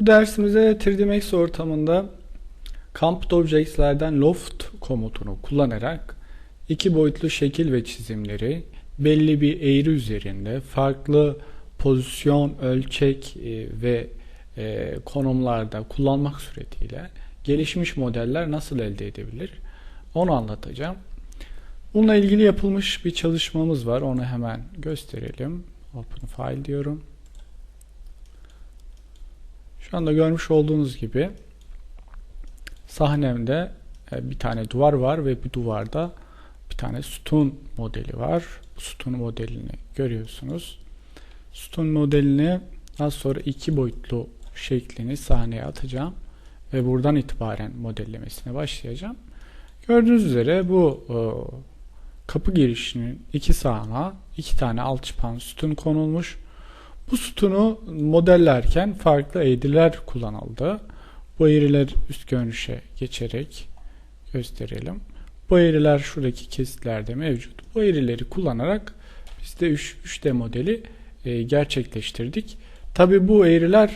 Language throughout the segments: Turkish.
Bu dersimizde 3D Max ortamında Composite Objects'lerden Loft komutunu kullanarak iki boyutlu şekil ve çizimleri belli bir eğri üzerinde farklı pozisyon, ölçek e, ve e, konumlarda kullanmak suretiyle gelişmiş modeller nasıl elde edebilir onu anlatacağım. Bununla ilgili yapılmış bir çalışmamız var. Onu hemen gösterelim. Open File diyorum. Şu anda görmüş olduğunuz gibi sahnemde e, bir tane duvar var ve bu duvarda bir tane sütun modeli var. Bu sütun modelini görüyorsunuz. Sütun modelini daha sonra iki boyutlu şeklini sahneye atacağım ve buradan itibaren modellemesine başlayacağım. Gördüğünüz üzere bu e, kapı girişinin iki sağına iki tane alçıpan sütun konulmuş. Bu sütunu modellerken farklı eğriler kullanıldı. Bu eğriler üst görünüşe geçerek gösterelim. Bu eğriler şuradaki kesitlerde mevcut. Bu eğrileri kullanarak biz de 3, 3D modeli e, gerçekleştirdik. Tabi bu eğriler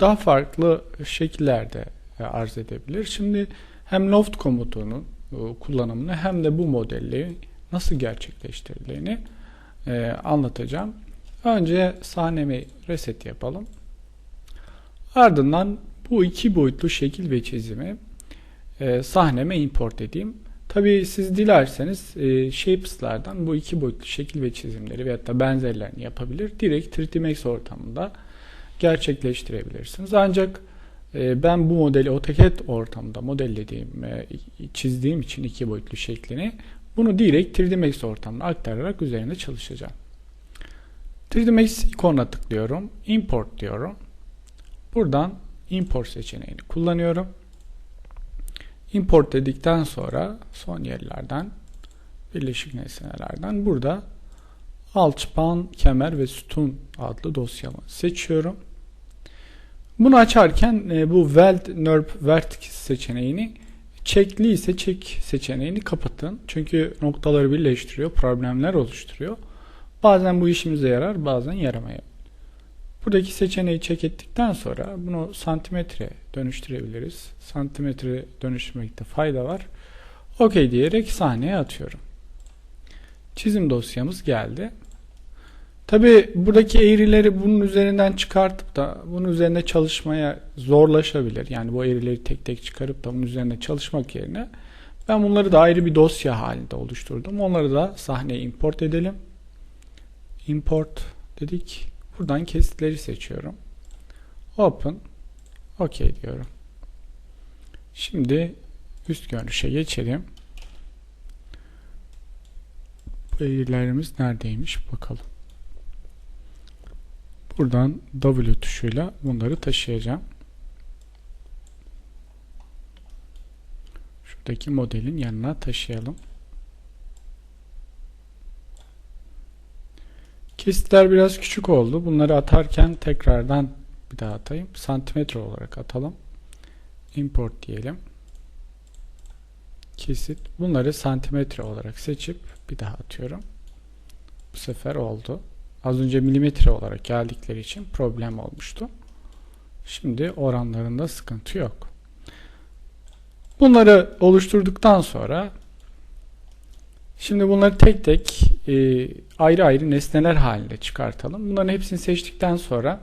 daha farklı şekillerde e, arz edebilir. Şimdi hem loft komutunun e, kullanımını hem de bu modelleri nasıl gerçekleştirildiğini e, anlatacağım. Önce sahnemi reset yapalım. Ardından bu iki boyutlu şekil ve çizimi e, sahneme import edeyim. Tabi siz dilerseniz e, Shapes'lardan bu iki boyutlu şekil ve çizimleri veyahut da benzerlerini yapabilir. Direkt 3D Max ortamında gerçekleştirebilirsiniz. Ancak e, ben bu modeli AutoCAD ortamında modellediğim, e, çizdiğim için iki boyutlu şeklini bunu direkt 3D Max ortamına aktararak üzerinde çalışacağım. 3D Max ikonuna tıklıyorum. Import diyorum. Buradan import seçeneğini kullanıyorum. Import dedikten sonra son yerlerden birleşik nesnelerden burada alçıpan, kemer ve sütun adlı dosyamı seçiyorum. Bunu açarken e, bu Weld NURB Vertex seçeneğini çekli ise çek seçeneğini kapatın. Çünkü noktaları birleştiriyor, problemler oluşturuyor. Bazen bu işimize yarar, bazen yaramayabilir. Buradaki seçeneği çek ettikten sonra bunu santimetre dönüştürebiliriz. Santimetre dönüştürmekte fayda var. OK diyerek sahneye atıyorum. Çizim dosyamız geldi. Tabi buradaki eğrileri bunun üzerinden çıkartıp da bunun üzerinde çalışmaya zorlaşabilir. Yani bu eğrileri tek tek çıkarıp da bunun üzerinde çalışmak yerine ben bunları da ayrı bir dosya halinde oluşturdum. Onları da sahneye import edelim. Import dedik. Buradan kesitleri seçiyorum. Open. OK diyorum. Şimdi üst görünüşe geçelim. Bu eğrilerimiz neredeymiş bakalım. Buradan W tuşuyla bunları taşıyacağım. Şuradaki modelin yanına taşıyalım. Kesitler biraz küçük oldu. Bunları atarken tekrardan bir daha atayım. Santimetre olarak atalım. Import diyelim. Kesit. Bunları santimetre olarak seçip bir daha atıyorum. Bu sefer oldu. Az önce milimetre olarak geldikleri için problem olmuştu. Şimdi oranlarında sıkıntı yok. Bunları oluşturduktan sonra şimdi bunları tek tek e, ayrı ayrı nesneler halinde çıkartalım. Bunların hepsini seçtikten sonra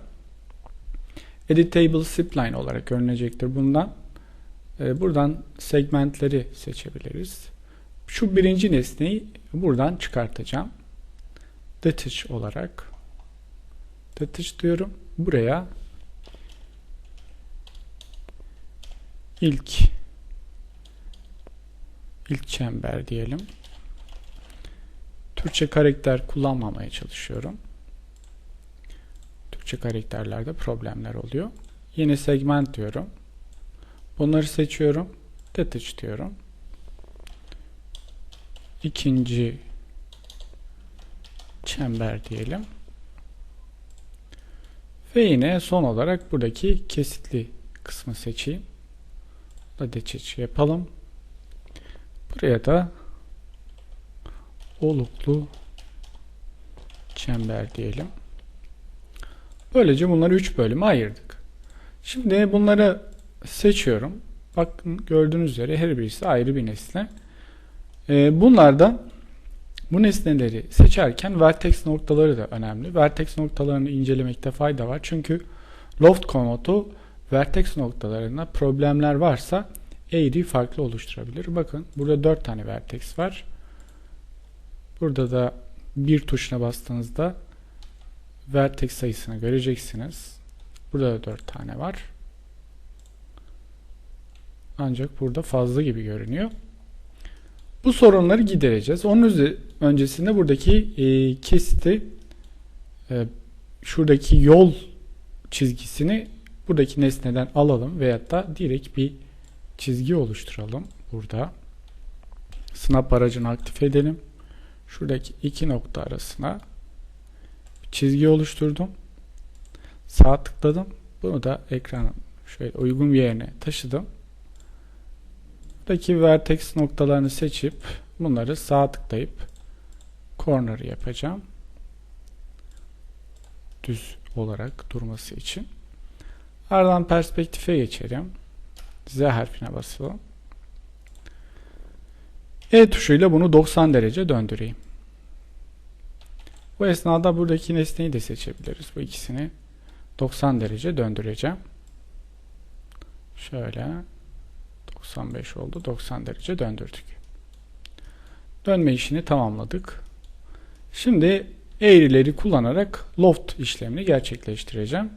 Editable Spline olarak görünecektir bundan. E, buradan segmentleri seçebiliriz. Şu birinci nesneyi buradan çıkartacağım detach olarak detach diyorum. Buraya ilk ilk çember diyelim. Türkçe karakter kullanmamaya çalışıyorum. Türkçe karakterlerde problemler oluyor. Yeni segment diyorum. Bunları seçiyorum. Detach diyorum. İkinci çember diyelim. Ve yine son olarak buradaki kesitli kısmı seçeyim. Da deçiç yapalım. Buraya da oluklu çember diyelim. Böylece bunları 3 bölüme ayırdık. Şimdi bunları seçiyorum. Bakın gördüğünüz üzere her birisi ayrı bir nesne. Ee, bunlardan bu nesneleri seçerken vertex noktaları da önemli. Vertex noktalarını incelemekte fayda var. Çünkü loft komutu vertex noktalarında problemler varsa eğriyi farklı oluşturabilir. Bakın burada 4 tane vertex var. Burada da bir tuşuna bastığınızda vertex sayısını göreceksiniz. Burada da 4 tane var. Ancak burada fazla gibi görünüyor. Bu sorunları gidereceğiz. Onun öncesinde buradaki e, kesiti e, şuradaki yol çizgisini buradaki nesneden alalım veyahut da direkt bir çizgi oluşturalım burada. Snap aracını aktif edelim. Şuradaki iki nokta arasına çizgi oluşturdum. Sağ tıkladım. Bunu da ekranın şöyle uygun bir yerine taşıdım. Buradaki vertex noktalarını seçip bunları sağ tıklayıp corner yapacağım. Düz olarak durması için. Ardından perspektife geçelim. Z harfine basalım. E tuşuyla bunu 90 derece döndüreyim. Bu esnada buradaki nesneyi de seçebiliriz. Bu ikisini 90 derece döndüreceğim. Şöyle 95 oldu. 90 derece döndürdük. Dönme işini tamamladık. Şimdi eğrileri kullanarak loft işlemini gerçekleştireceğim.